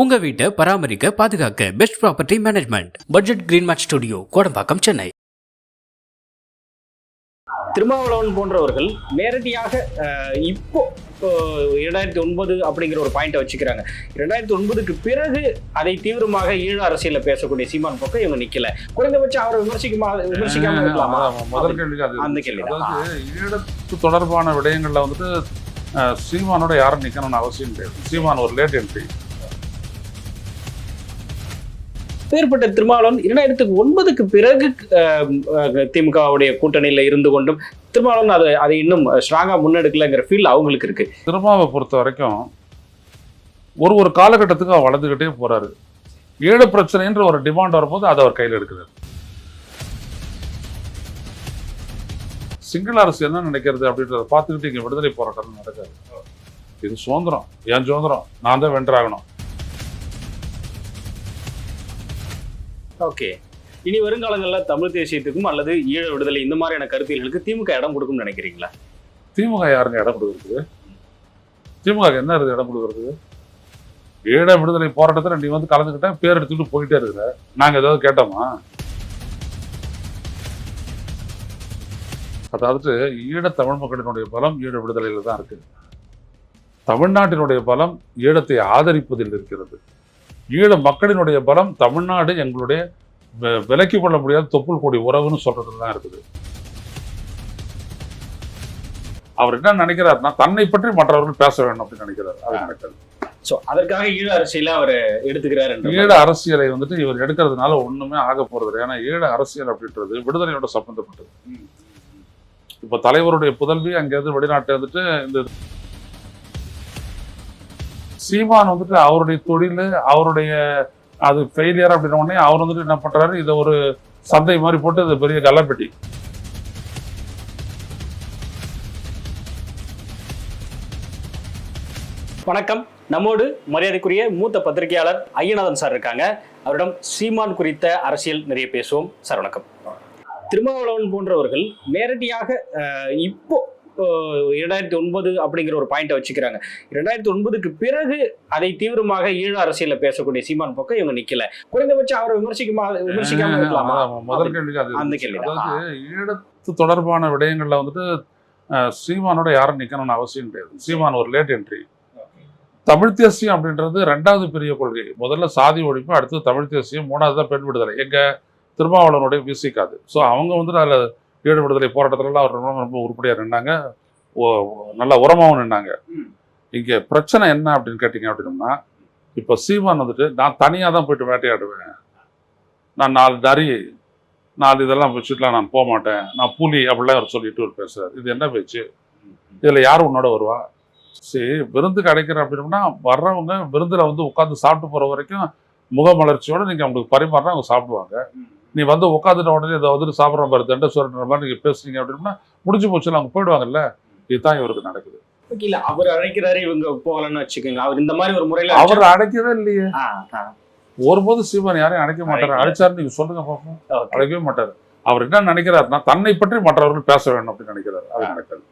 உங்க வீட்டை பராமரிக்க பாதுகாக்க best property management budget green mat studio Kodambakkam Chennai. Thirumavalavan போன்றவர்கள் நேரடியாக இப்போ இரண்டாயிரத்தி ஒன்பது அப்படிங்கிற ஒரு பாயிண்ட்டை வச்சுக்கிறாங்க. இரண்டாயிரத்தி ஒன்பதுக்கு பிறகு அதை தீவிரமாக ஈழ அரசியல பேசக்கூடிய சீமான் பக்கம் இவங்க நிக்கல. குறைந்தபட்சம் அவரை விமர்சிக்குமா விமர்சிக்காம இருக்கலாமா? ஆமா, முதல் கேள்விக்கு அது அந்த. அதாவது ஈழத்து தொடர்பான விடயங்கள்ல வந்துட்டு சீமானோட யாரும் நிக்கணும்னு அவசியம் கிடையாது. சீமான் ஒரு லேட் என்ட்ரி அப்பேற்பட்ட திருமாவளவன் இரண்டாயிரத்துக்கு ஒன்பதுக்கு பிறகு திமுகவுடைய கூட்டணியில் இருந்து கொண்டும் திருமாவளவன் அதை அதை இன்னும் ஸ்ட்ராங்காக முன்னெடுக்கலங்கிற ஃபீல் அவங்களுக்கு இருக்கு. திருமாவை பொறுத்த வரைக்கும் ஒரு ஒரு காலகட்டத்துக்கு அவர் வளர்ந்துக்கிட்டே போறாரு. ஏழு பிரச்சனைன்ற ஒரு டிமாண்ட் வரும்போது அதை அவர் கையில் எடுக்கிறார். சிங்கள அரசு என்ன நினைக்கிறது அப்படின்றத பார்த்துக்கிட்டு இங்கே விடுதலை போராட்டம் நடக்காது. இது சுதந்திரம் என் சுதந்திரம்? நான் தான் வென்றாகணும். ஓகே இனி வருங்காலங்களில் தமிழ் தேசியத்துக்கும் அல்லது ஈழ விடுதலை இந்த மாதிரியான கருத்தியல்களுக்கு திமுக இடம் கொடுக்கும்னு நினைக்கிறீங்களா? திமுக யாருங்க இடம் கொடுக்குறது? திமுக என்ன இருக்குது இடம் கொடுக்குறது? ஈழ விடுதலை போராட்டத்தில் நீ வந்து கலந்துக்கிட்டேன் பேர் எடுத்துக்கிட்டு போயிட்டே இருக்கிற. நாங்கள் ஏதாவது கேட்டோமா? அதாவது ஈழ தமிழ் மக்களினுடைய பலம் ஈழ விடுதலையில் தான் இருக்குது தமிழ்நாட்டினுடைய பலம் ஈழத்தை ஆதரிப்பதில் இருக்கிறது. ஈழ மக்களினுடைய பலம் தமிழ்நாடு எங்களுடைய வி- விலக்கிக் கொள்ள முடியாத தொப்புள் கொடி உறவுன்னு சொல்றதுல தான் இருக்குது. அவர் என்ன நினைக்கிறாருன்னா தன்னை பற்றி மற்றவர்கள் பேச வேண்டும் அப்படின்னு நினைக்கிறார். அது நடக்காது ஸோ அதற்காக ஈழ அரசியல அவர் எடுத்துக்கிறார் ஈழ அரசியலை வந்துட்டு இவர் எடுக்கிறதுனால ஒண்ணுமே ஆக போறது இல்லை. ஏன்னா ஈழ அரசியல் அப்படின்றது விடுதலையோட சம்பந்தப்பட்டது. இப்ப தலைவருடைய புதல்வி அங்கேருந்து வெளிநாட்டு வந்துட்டு இந்த சீமான் வந்துட்டு அவருடைய தொழில் அவருடைய அது ஃபெயிலியர் அப்படின்ன உடனே அவர் வந்துட்டு என்ன பண்றாரு? இதை ஒரு சந்தை மாதிரி போட்டு இது பெரிய கல்லப்பெட்டி வணக்கம். நம்மோடு மரியாதைக்குரிய மூத்த பத்திரிகையாளர் ஐயநாதன் சார் இருக்காங்க. அவரிடம் சீமான் குறித்த அரசியல் நிறைய பேசுவோம். சார் வணக்கம். திருமாவளவன் போன்றவர்கள் நேரடியாக இப்போ இரண்டாயிரத்தி ஒன்பது அப்படிங்கிற ஒரு பாயிண்ட்டை வச்சுக்கிறாங்க. இரண்டாயிரத்தி ஒன்பதுக்கு பிறகு அதை தீவிரமாக ஈழ அரசியல பேசக்கூடிய சீமான் பக்கம் இவங்க நிக்கல. குறைந்தபட்சம் அவரை விமர்சிக்குமா விமர்சிக்காம இருக்கலாமா? முதல் அந்த ஈழத்து தொடர்பான விடயங்கள்ல வந்துட்டு சீமானோட யாரும் நிக்கணும்னு அவசியம் கிடையாது. சீமான் ஒரு லேட் என்ட்ரி தமிழ் தேசியம் அப்படின்றது ரெண்டாவது பெரிய கொள்கை. முதல்ல சாதி ஒழிப்பு அடுத்து தமிழ் தேசியம் மூணாவது தான் பெண் விடுதலை. எங்க திருமாவளவனுடைய விசிக்காது ஸோ அவங்க வந்துட்டு அதில் ஈழ விடுதலை போராட்டத்துலலாம் அவர் ரொம்ப ரொம்ப உருப்படியாக நின்னாங்க. ஓ- நல்லா உரமாகவும் நின்னாங்க. இங்கே பிரச்சனை என்ன அப்படின்னு கேட்டிங்க அப்படின்னம்னா இப்போ சீமான் வந்துட்டு நான் தனியாக தான் போயிட்டு வேட்டையாடுவேன். நான் நாலு நரி நாலு இதெல்லாம் வச்சுட்டுலாம் நான் போக மாட்டேன். நான் புலி அப்படிலாம் அவர் சொல்லிட்டு ஒரு பேசுறாரு. இது என்ன பேச்சு? இதில் யார் உன்னோட வருவா? சரி விருந்துக்கு அடைக்கிற அப்படின்னா வர்றவங்க விருந்தில் வந்து உட்காந்து சாப்பிட்டு போகிற வரைக்கும் முகமலர்ச்சியோட நீங்கள் அவங்களுக்கு பரிமாறினா அவங்க சாப்பிடுவாங்க. நீ வந்து உட்காந்துட்ட உடனே இதை வந்துட்டு சாப்பிட்ற மாதிரி தண்டை சொல்கிற மாதிரி நீங்கள் பேசுனீங்க அப்படின்னா முடிஞ்சு போச்சுல அவங்க போயிடுவாங்கல்ல? இதுதான் இவருக்கு நடக்குது. இல்ல அவர் அழைக்கிறாரு இவங்க போகலன்னு வச்சுக்கோங்க அவர் இந்த மாதிரி ஒரு முறையில அவர் அடைக்கவே இல்லையே. ஒருபோது சீமான் யாரையும் அடைக்க மாட்டாரு. அழைச்சாரு நீங்க சொல்லுங்க பார்ப்போம். அழைக்கவே மாட்டாரு. அவர் என்ன நினைக்கிறாருன்னா தன்னை பற்றி மற்றவர்கள் பேச வேண்டும் அப்படின்னு நினைக்கிறாரு. அது நடக்காது.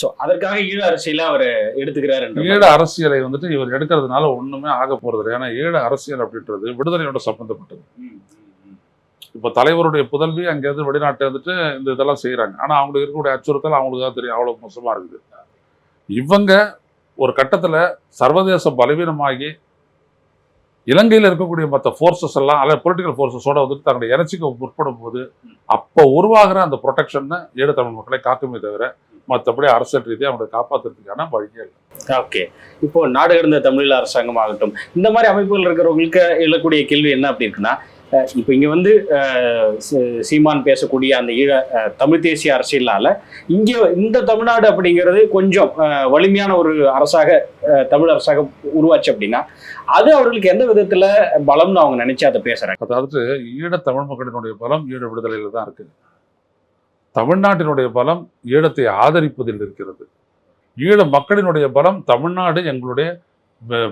சோ அதற்காக ஈழ அரசியல அவர் எடுத்துக்கிறார் ஈழ அரசியலை வந்துட்டு இவர் எடுக்கிறதுனால ஒண்ணுமே ஆக போறது இல்லை ஏன்னா ஈழ அரசியல் அப்படின்றது விடுதலையோட சம்பந்தப்பட்டது. இப்ப தலைவருடைய புதல்வி அங்கேருந்து வெளிநாட்டில் வந்துட்டு இந்த இதெல்லாம் செய்யறாங்க ஆனா அவங்களுக்கு இருக்கக்கூடிய அச்சுறுத்தல் அவங்களுக்கு தான் தெரியும். அவ்வளவு மோசமா இருக்குது. இவங்க ஒரு கட்டத்துல சர்வதேச பலவீனமாகி இலங்கையில் இருக்கக்கூடிய மற்ற ஃபோர்ஸஸ் எல்லாம் அல்ல பொலிட்டிக்கல் ஃபோர்ஸஸோட வந்துட்டு தன்னுடைய இறைச்சிக்கு முற்படும் போது அப்போ உருவாகிற அந்த ப்ரொடெக்ஷன் ஈழ தமிழ் மக்களை காக்குமே தவிர மற்றபடி அரசியல் ரீதியாக அவங்களை காப்பாற்றுறதுக்கான வழியே இல்லை. ஓகே. இப்போ நாடு கடந்த தமிழ் அரசாங்கம் ஆகட்டும் இந்த மாதிரி அமைப்புகள் இருக்கிறவங்களுக்கு எழக்கூடிய கேள்வி என்ன அப்படி இருக்குன்னா இப்போ இங்கே வந்து சீ- சீமான் பேசக்கூடிய அந்த ஈழ தமிழ் தேசிய அரசியலால் இங்கே இந்த தமிழ்நாடு அப்படிங்கிறது கொஞ்சம் வலிமையான ஒரு அரசாக தமிழ் அரசாக உருவாச்சு அப்படின்னா அது அவர்களுக்கு எந்த விதத்தில் பலம்னு அவங்க நினைச்சு அதை பேசுகிறாங்க அதாவது ஈழ தமிழ் மக்களினுடைய பலம் ஈழ விடுதலையில் தான் இருக்குது. தமிழ்நாட்டினுடைய பலம் ஈழத்தை ஆதரிப்பதில் இருக்கிறது. ஈழ மக்களினுடைய பலம் தமிழ்நாடு எங்களுடைய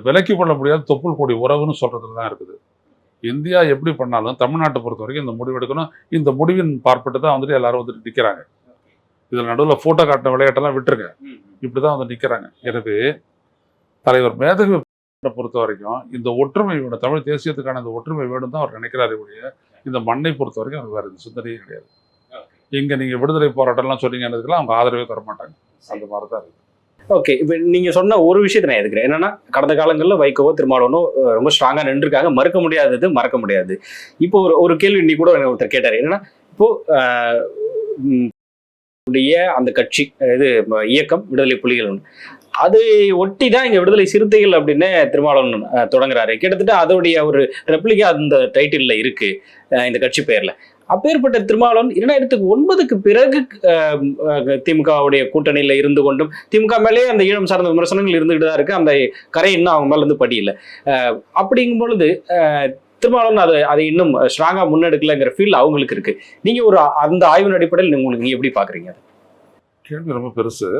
விலக்கி கொள்ள முடியாத தொப்புள் கொடி உறவுன்னு சொல்றதுல தான் இருக்குது. இந்தியா எப்படி பண்ணாலும் தமிழ்நாட்டை பொறுத்த வரைக்கும் இந்த முடிவு எடுக்கணும். இந்த முடிவின் பார்ப்பட்டு தான் வந்துட்டு எல்லாரும் வந்துட்டு நிற்கிறாங்க இதில் நடுவில் ஃபோட்டோ காட்டின விளையாட்டெல்லாம் விட்டுருங்க. இப்படி தான் வந்து நிற்கிறாங்க எனவே தலைவர் மேதகு பொறுத்த வரைக்கும் இந்த ஒற்றுமை வேணும். தமிழ் தேசியத்துக்கான இந்த ஒற்றுமை வேணும் தான் அவர் நினைக்கிறாரு ஒழிய இந்த மண்ணை பொறுத்த வரைக்கும் அவர் வேற இந்த சிந்தனையே கிடையாது. இங்க நீங்க விடுதலை போராட்டம்லாம் சொன்னீங்கன்றதுக்கெல்லாம் அவங்க ஆதரவே தர மாட்டாங்க அந்த மாதிரி தான் இருக்கு. ஓகே இப்போ நீங்க சொன்ன ஒரு விஷயத்தை நான் எதுக்குறேன்? என்னன்னா கடந்த காலங்களில் வைகோவோ திருமாவளவனோ ரொம்ப ஸ்ட்ராங்கா நின்றுருக்காங்க. மறுக்க முடியாதது மறக்க முடியாது. இப்போ ஒரு ஒரு கேள்வி நீ கூட ஒருத்தர் கேட்டார். என்னன்னா இப்போ உடைய அந்த கட்சி இது இயக்கம் விடுதலை புலிகள் அதை ஒட்டி தான் இங்கே விடுதலை சிறுத்தைகள் அப்படின்னு திருமாவளவன் தொடங்குறாரு. கிட்டத்தட்ட அதோடைய ஒரு ரெப்ளிகா அந்த டைட்டிலில் இருக்கு இந்த கட்சி பெயரில் அப்பேற்பட்ட திருமாவளவன் இரண்டாயிரத்துக்கு ஒன்பதுக்கு பிறகு திமுகவுடைய கூட்டணியில் இருந்து கொண்டும் திமுக மேலேயே அந்த ஈழம் சார்ந்த விமர்சனங்கள் இருந்துகிட்டு தான் இருக்கு. அந்த கரை இன்னும் அவங்க மேல இருந்து படியில. அப்படிங்கும் பொழுது திருமாவளவன் அதை அதை இன்னும் ஸ்ட்ராங்காக முன்னெடுக்கலங்கிற ஃபீல் அவங்களுக்கு இருக்கு. நீங்க ஒரு அந்த ஆய்வின் அடிப்படையில் உங்களுக்கு நீங்க எப்படி பாக்குறீங்க கேள்வி ரொம்ப பெருசு.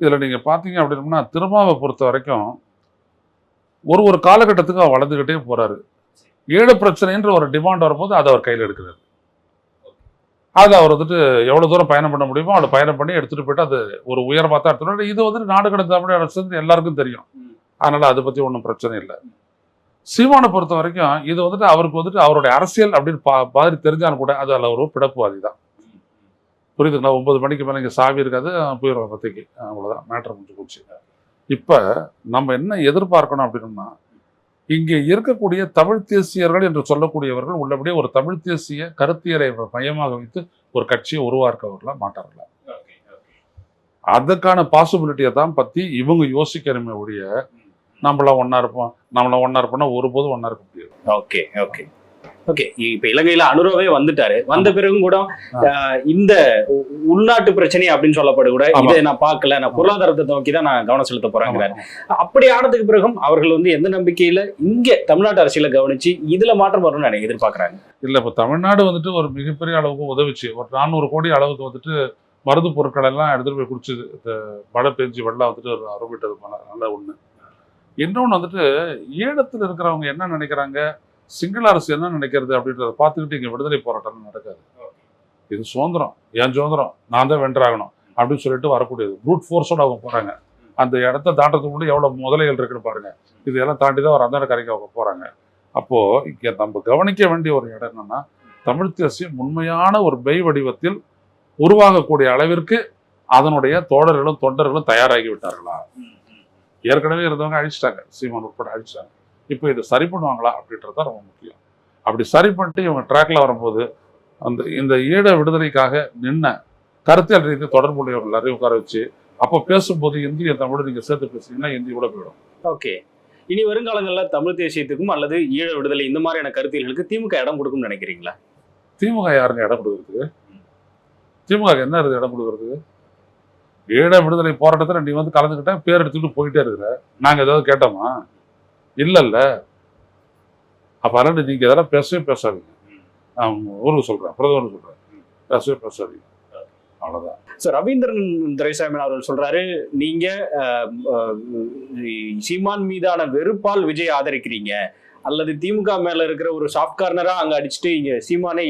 இதில் நீங்க பார்த்தீங்க அப்படின்னா திருமாவை பொறுத்த வரைக்கும் ஒரு ஒரு காலகட்டத்துக்கு அவர் வளர்ந்துக்கிட்டே போறாரு. ஈழ பிரச்சனைன்ற ஒரு டிமாண்ட் வரும்போது அதை அவர் கையில் எடுக்கிறார். அதில் அவர் வந்துட்டு எவ்வளோ தூரம் பயணம் பண்ண முடியுமோ அவ்வளோ பயணம் பண்ணி எடுத்துகிட்டு போயிட்டு அது ஒரு உயரமாக தான் எடுத்துட்டு இது வந்துட்டு நாடு கடந்த தமிழ் அரசு எல்லாருக்கும் தெரியும். அதனால் அதை பற்றி ஒன்றும் பிரச்சனை இல்லை. சீமானை பொறுத்த வரைக்கும் இது வந்துட்டு அவருக்கு வந்துட்டு அவருடைய அரசியல் அப்படின்னு பா மாதிரி தெரிஞ்சாலும் கூட அது அதில் ஒரு பிடப்புவாதி தான். புரியுதுங்களா? ஒன்பது மணிக்கு மேலே இங்கே சாவி இருக்காது போயிடுவோம் பத்திக்கு அவ்வளோதான் மேட்ரு முடிஞ்சு போச்சு. இப்போ நம்ம என்ன எதிர்பார்க்கணும் அப்படின்னா இங்கே இருக்கக்கூடிய தமிழ் தேசியர்கள் என்று சொல்லக்கூடியவர்கள் உள்ளபடியே ஒரு தமிழ் தேசிய கருத்தியலை மையமாக வைத்து ஒரு கட்சியை உருவாக்கவர்களா மாட்டார்களா? அதுக்கான பாசிபிலிட்டியை தான் பற்றி இவங்க யோசிக்கணுமே ஒழிய நம்மளாம் ஒன்றா இருப்போம் நம்மளாம் ஒன்றா இருப்போம்னா ஒருபோதும் ஒன்றா இருக்க முடியாது. ஓகே ஓகே ஓகே இப்ப இலங்கையில அனுரவே வந்துட்டாரு. வந்த பிறகும் கூட இந்த உள்நாட்டு பிரச்சனை அப்படின்னு சொல்லப்படு கூட ஆமா. இதை நான் பார்க்கல. நான் பொருளாதாரத்தை நோக்கி தான் நான் கவனம் செலுத்த போறேங்கிறாரு அப்படி ஆனதுக்கு பிறகும் அவர்கள் வந்து எந்த நம்பிக்கையில இங்க தமிழ்நாட்டு அரசியல கவனிச்சு இதுல மாற்றம் வரும்னு நினை- எதிர்பார்க்கறாங்க? இல்லை இப்போ தமிழ்நாடு வந்துட்டு ஒரு மிகப்பெரிய அளவுக்கு உதவிச்சு ஒரு நானூறு கோடி அளவுக்கு வந்துட்டு மருந்து பொருட்கள் எல்லாம் எடுத்துட்டு போய் குடிச்சுது. இந்த மழை பெஞ்சு வெள்ளம் வந்துட்டு ஒரு அறுவிட்டது போல நல்ல ஒண்ணு. இன்னொன்று வந்துட்டு ஈழத்தில் இருக்கிறவங்க என்ன நினைக்கிறாங்க? சிங்கள அரசு என்ன நினைக்கிறது அப்படின்றத பார்த்துக்கிட்டு இங்கே விடுதலை போராட்டம் நடக்காது. இது சுதந்திரம் என் சுதந்திரம்? நான் தான் வென்றாகணும் அப்படின்னு சொல்லிட்டு வரக்கூடியது. ப்ரூட் ஃபோர்ஸோட அவங்க போறாங்க. அந்த இடத்த தாண்டறதுக்குள்ள எவ்வளவு முதலைகள் இருக்குன்னு பாருங்க. இதெல்லாம் தாண்டி தான் ஒரு அந்த கரைக்கு அவங்க போறாங்க. அப்போ இங்க நம்ம கவனிக்க வேண்டிய ஒரு இடம் என்னன்னா தமிழ் தேசியம் உண்மையான ஒரு மெய் வடிவத்தில் உருவாகக்கூடிய அளவிற்கு அதனுடைய தோழர்களும் தொண்டர்களும் தயாராகி விட்டார்களா? ஏற்கனவே இருந்தவங்க அழிச்சிட்டாங்க. சீமான் உட்பட அழிச்சிட்டாங்க. இப்போ இதை சரி பண்ணுவாங்களா அப்படின்றது தான் ரொம்ப முக்கியம். அப்படி சரி பண்ணிட்டு இவங்க ட்ராக்ல வரும்போது அந்த இந்த ஈழ விடுதலைக்காக நின்ன கருத்தியல் ரீதி தொடர்புடையவர்கள் எல்லாரையும் உட்கார வச்சு அப்போ பேசும்போது இந்திய தமிழ் நீங்க சேர்த்து பேசுனீங்கன்னா இந்தி கூட போயிடும். ஓகே இனி வருங்காலங்கள்ல தமிழ் தேசியத்துக்கும் அல்லது ஈழ விடுதலை இந்த மாதிரியான கருத்தியல்களுக்கு திமுக இடம் கொடுக்கும்னு நினைக்கிறீங்களா? திமுக யாருங்க இடம் கொடுக்குறதுக்கு? திமுக என்ன இருக்குது இடம் கொடுக்குறதுக்கு? ஈழ விடுதலை போராட்டத்தில் நீ வந்து கலந்துக்கிட்ட பேர் எடுத்துக்கிட்டு போயிட்டே இருக்கிற. நாங்கள் ஏதாவது கேட்டோமா? இல்லைல்ல. அப்போ அதனால் நீங்கள் இதெல்லாம் பேசவே பேசாதீங்க. நான் ஊருக்கு சொல்கிறேன் பிரதமர் சொல்கிறேன் பேசவே பேசாதீங்க. அவ்வளோதான் ஸோ ரவீந்திரன் துரைசாமி அவர்கள் சொல்றாரு நீங்க சீமான் மீதான வெறுப்பால் விஜய் ஆதரிக்கிறீங்க. அல்லது திமுக மேல இருக்கிற ஒரு சாஃப்ட் கார்னரா அங்க அடிச்சுட்டு இங்க சீமானை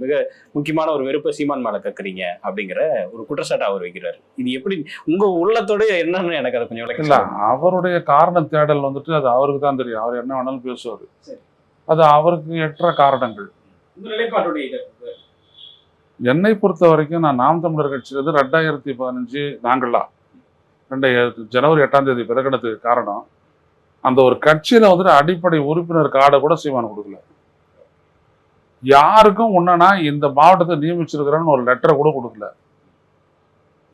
மிக முக்கியமான ஒரு வெறுப்பை சீமான் மேல கக்குறீங்க அப்படிங்கிற ஒரு குற்றச்சாட்டை அவர் வைக்கிறாரு இது எப்படி உங்க உள்ளத்தோட என்னன்னு எனக்கு அதை கொஞ்சம் இல்லை. அவருடைய காரண தேடல் வந்துட்டு அது அவருக்கு தான் தெரியும் அவர் என்ன வேணாலும் பேசுவார். அது அவருக்கு எற்ற காரணங்கள். என்னை பொறுத்த வரைக்கும் நான் நாம் தமிழர் கட்சியிலிருந்து ரெண்டாயிரத்தி பதினஞ்சு நாங்களா ரெண்டாயிரத்தி ஜனவரி எட்டாம் தேதி பிறகுனதுக்கு காரணம் அந்த ஒரு கட்சியில வந்துட்டு அடிப்படை உறுப்பினர் கார்டை கூட சீமான் கொடுக்கல. யாருக்கும் ஒன்றுனா இந்த மாவட்டத்தை நியமிச்சிருக்கிறேன்னு ஒரு லெட்டரை கூட கொடுக்கல.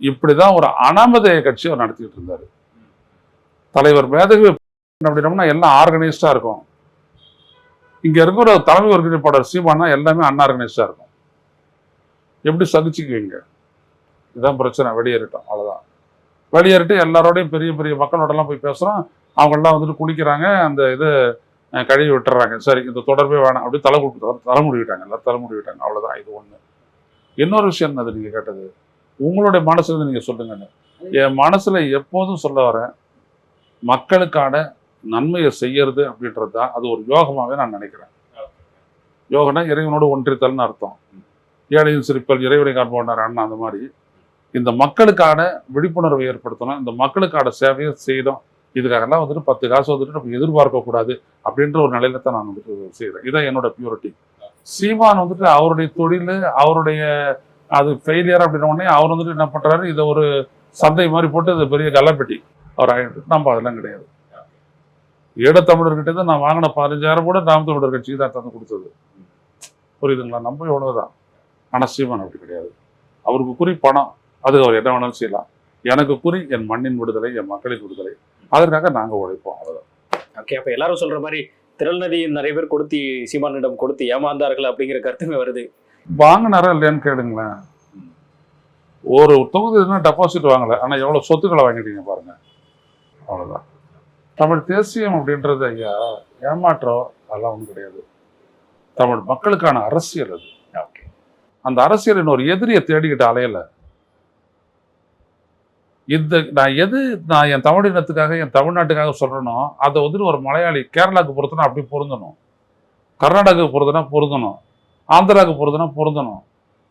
இப்படிதான் ஒரு அனாமதேய கட்சி அவர் நடத்திட்டு இருந்தாரு. தலைவர் மேதகு அப்படின்னோம்னா எல்லாம் ஆர்கனைஸ்டா இருக்கும். இங்க இருக்கிற தலைமை ஒருங்கிணைப்பாளர் சீமானா எல்லாமே அன்ஆர்கனைஸ்டா இருக்கும். எப்படி சகிச்சுக்குவீங்க இதுதான் பிரச்சனை வெளியேறிட்டோம் அவ்வளவுதான். வெளியேறிட்டு எல்லாரோடையும் பெரிய பெரிய மக்களோடலாம் போய் பேசுறோம். அவங்கெல்லாம் வந்துட்டு குளிக்கிறாங்க அந்த இது கழுவி விட்டுறாங்க. சரி இந்த தொடர்பே வேணாம். அப்படி தலை கொடுத்து தலைமுடி விட்டாங்க எல்லாம் தலைமுடி விட்டாங்க அவ்வளோதான் இது ஒன்று இன்னொரு விஷயம் என்னது நீங்கள் கேட்டது? உங்களுடைய மனசில் இருந்து சொல்லுங்கன்னு. என் மனசில் எப்போதும் சொல்ல வரேன் மக்களுக்கான நன்மையை செய்யறது அப்படின்றது தான். அது ஒரு யோகமாகவே நான் நினைக்கிறேன். யோகனா இறைவனோடு ஒன்றித்தல்னு அர்த்தம். ஏழையின் சிரிப்பல் இறைவனை காண்போனார் அண்ணா அந்த மாதிரி. இந்த மக்களுக்கான விழிப்புணர்வை ஏற்படுத்தணும். இந்த மக்களுக்கான சேவையை செய்தோம் இதுக்காகலாம் வந்துட்டு பத்து காசு வந்துட்டு நம்ம எதிர்பார்க்கக்கூடாது அப்படின்ற ஒரு நிலையில தான் நான் வந்துட்டு செய்கிறேன் இதான் என்னோட பியூரிட்டி சீமான் வந்துட்டு அவருடைய தொழில் அவருடைய அது ஃபெயிலியர் அப்படின்ன உடனே அவர் வந்துட்டு என்ன பண்ணுறாரு இதை ஒரு சந்தை மாதிரி போட்டு இது பெரிய கள்ளப்பெட்டி அவர் ஆகிட்டு நம்ம அதெல்லாம் கிடையாது. ஈழத்தமிழர்கிட்ட இருந்து நான் வாங்கின பதினஞ்சாயிரம் கூட நாம் தமிழர் கட்சிக்கு தான் தந்து கொடுத்தது. புரியுதுங்களா? நம்ம எவ்வளவுதான் ஆனால் சீமான் அப்படி கிடையாது. அவருக்கு குறி பணம். அதுக்கு அவர் என்ன வேணாலும் செய்யலாம். எனக்கு குறி என் மண்ணின் விடுதலை என் மக்களின் விடுதலை. அதற்காக நாங்க உழைப்போம் அவ்வளவுதான். ஓகே அப்ப எல்லாரும் சொல்ற மாதிரி திரள்நதி நிறைய பேர் கொடுத்து சீமானிடம் கொடுத்து ஏமாந்தார்கள் அப்படிங்கிற கருத்துமே வருது. வாங்கினாரா இல்லையான்னு கேளுங்களேன். ஒரு தொகுதி டெபாசிட் வாங்கல ஆனா எவ்வளவு சொத்துக்களை வாங்கிட்டீங்க பாருங்க. அவ்வளவுதான். தமிழ் தேசியம் அப்படின்றது ஐயா ஏமாற்றம் அதெல்லாம் ஒன்றும் கிடையாது. தமிழ் மக்களுக்கான அரசியல் அது. ஓகே அந்த அரசியலின் ஒரு எதிரியை தேடிக்கிட்டு அலையல. இந்த நான் எது நான் என் தமிழ் இனத்துக்காக என் தமிழ்நாட்டுக்காக சொல்கிறேனோ அதை வந்துட்டு ஒரு மலையாளி கேரளாவுக்கு பொறுத்தனா அப்படி பொருந்தணும். கர்நாடகாவுக்கு பொறுத்தனா பொருந்தணும். ஆந்திராவுக்கு பொறுத்தனா பொருந்தணும்.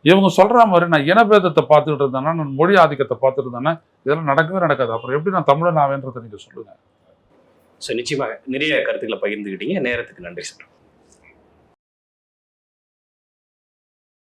இவங்க சொல்கிற மாதிரி நான் இனபேதத்தை பார்த்துக்கிட்டு இருந்தேன்னா நான் மொழி ஆதிக்கத்தை பார்த்துட்டு இருந்தேன்னா இதெல்லாம் நடக்கவே நடக்காது. அப்புறம் எப்படி நான் தமிழன் ஆவேன்றதை நீங்கள் சொல்லுங்கள் ஸோ நிச்சயமாக நிறைய கருத்துக்களை பகிர்ந்துக்கிட்டீங்க. நேரத்துக்கு நன்றி சார்.